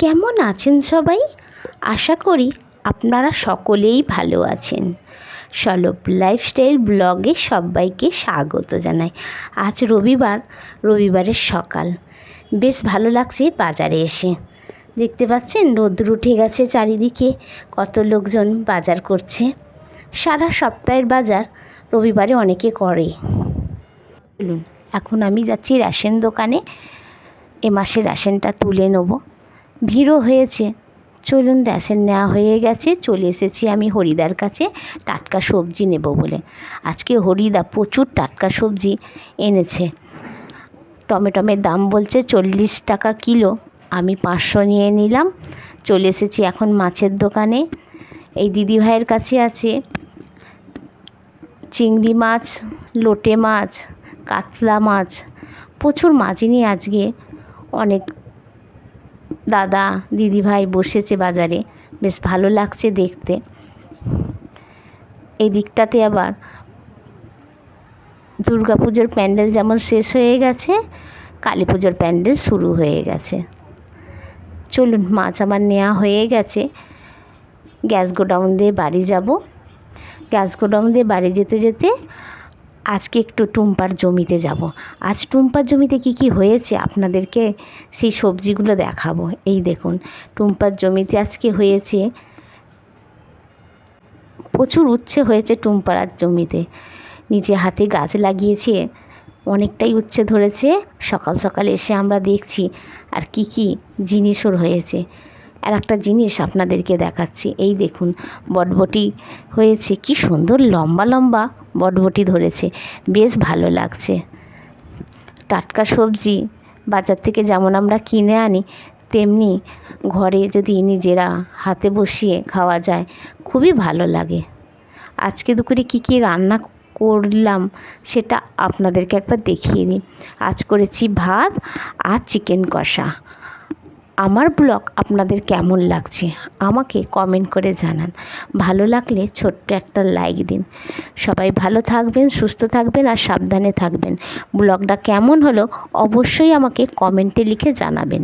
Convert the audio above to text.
কেমন আছেন সবাই? আশা করি আপনারা সকলেই ভালো আছেন। সলভ লাইফস্টাইল ব্লগে সবাইকে স্বাগত জানাই। আজ রবিবার, রবিবারের সকাল। বেশ ভালো লাগছে বাজারে এসে। দেখতে পাচ্ছেন রোদ্র উঠে গেছে চারিদিকে। কত লোকজন বাজার করছে। সারা সপ্তাহের বাজার রবিবারে অনেকে করে। এখন আমি যাচ্ছি রেশন দোকানে। এ মাসে রেশনটা তুলে নেব। ভিড়ও হয়েছে। চলুন, রেশন নেওয়া হয়ে গেছে। চলে এসেছি আমি হরিদার কাছে টাটকা সবজি নেব বলে। আজকে হরিদা প্রচুর টাটকা সবজি এনেছে। টমেটোমের দাম বলছে চল্লিশ টাকা কিলো। আমি পাঁচশো নিয়ে নিলাম। চলে এসেছি এখন মাছের দোকানে। এই দিদিভাইয়ের কাছে আছে। চিংড়ি মাছ, লোটে মাছ, কাতলা মাছ, প্রচুর মাছ নিয়ে আজকে অনেক দাদা, দিদিভাই বসেছে বাজারে। বেশ ভালো লাগছে দেখতে। এই দিকটাতে আবার পুজোর প্যান্ডেল যেমন শেষ হয়ে গেছে কালী পুজোর প্যান্ডেল শুরু হয়ে গেছে। চলুন, মাছ আমার নেওয়া হয়ে গেছে। গ্যাস গোডাউন দিয়ে বাড়ি যাব। গ্যাস গোডাউন দিয়ে বাড়ি যেতে যেতে আজকে একটু টুম্পার জমিতে যাব। আজ টুম্পার জমিতে কি কি হয়েছে আপনাদেরকে সেই সবজিগুলো দেখাবো। এই দেখুন, টুম্পার জমিতে আজকে হয়েছে, প্রচুর উচ্ছে হয়েছে টুম্পাড়ার জমিতে। নিজে হাতে গাছ লাগিয়েছে, অনেকটাই উচ্ছে ধরেছে। সকাল সকাল এসে আমরা দেখছি আর কি কি জিনিসও হয়েছে আর একটা জিনিস আপনাদেরকে দেখাচ্ছি। এই দেখুন, বটবটি হয়েছে, কি সুন্দর লম্বা লম্বা বটবটি ধরেছে, বেশ ভালো লাগছে। টাটকা সবজি, বাজার থেকে যেমন আমরা কিনে আনি, তেমনি ঘরে যদি নিজেরা হাতে বসিয়ে খাওয়া যায়, খুবই ভালো লাগে। আজকে দুপুরে কী কী রান্না করলাম, সেটা আপনাদেরকে একবার দেখিয়ে দিই। আজ করেছি ভাত আর চিকেন কষা। আমার ব্লগ আপনাদের কেমন লাগছে আমাকে কমেন্ট করে জানান। ভালো লাগলে ছোট্ট একটা লাইক দিন। সবাই ভালো থাকবেন, সুস্থ থাকবেন আর সাবধানে থাকবেন। ব্লগটা কেমন হলো অবশ্যই আমাকে কমেন্টে লিখে জানাবেন।